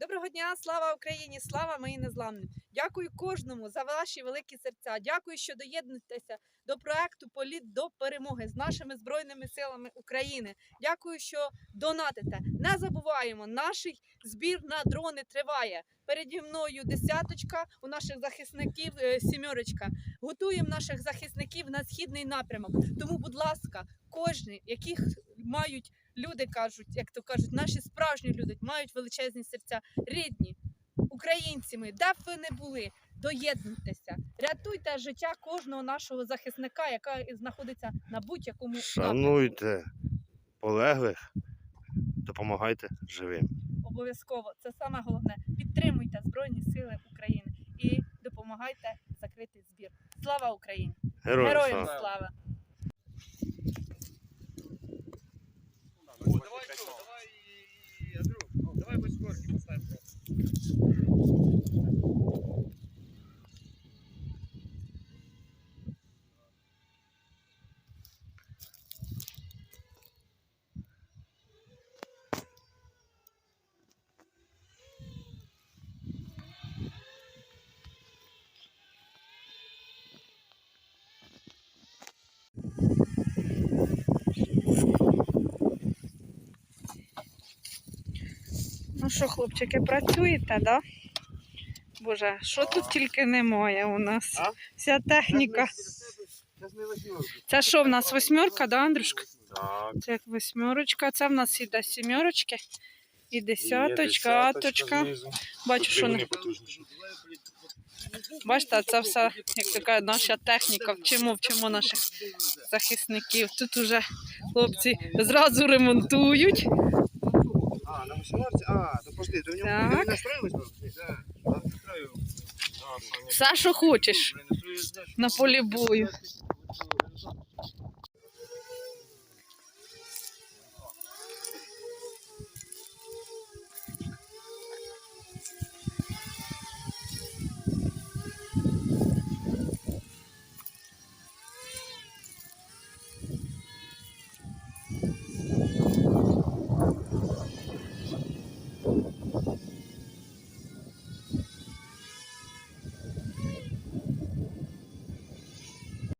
Доброго дня, слава Україні, слава моїй незламним. Дякую кожному за ваші великі серця. Дякую, що доєднуєтеся до проекту Політ до перемоги з нашими збройними силами України. Дякую, що донатите. Не забуваємо, наш збір на дрони триває. Переді мною десяточка, у наших захисників е, сімерочка. Готуємо наших захисників на східний напрямок. Тому, будь ласка, кожні, яких мають люди кажуть, як то кажуть, наші справжні люди мають величезні серця, рідні, українці ми, де б ви не були, доєднуйтеся, рятуйте життя кожного нашого захисника, яка знаходиться на будь-якому напрямку. Шануйте полеглих, допомагайте живим. Обов'язково це саме головне. Підтримуйте Збройні Сили України і допомагайте закрити збір. Слава Україні! Героям, Героям слава! слава! Ну що, хлопчики, працюєте, да? Боже, що тут тільки немає у нас? Вся техніка. Це що в нас восьмерка, да, Андрюшка? Так, Це як восьмерочка, це в нас іде сімерочки. І десяточка, аточка. Бачу, що не. Бачите, це все, як така наша техніка. Вчимо, вчимо наших захисників. Тут уже хлопці зразу ремонтують. Восьмерке? А, то пошли, ты в нем Так. не настроил Так. Все, що хочеш на полі бою.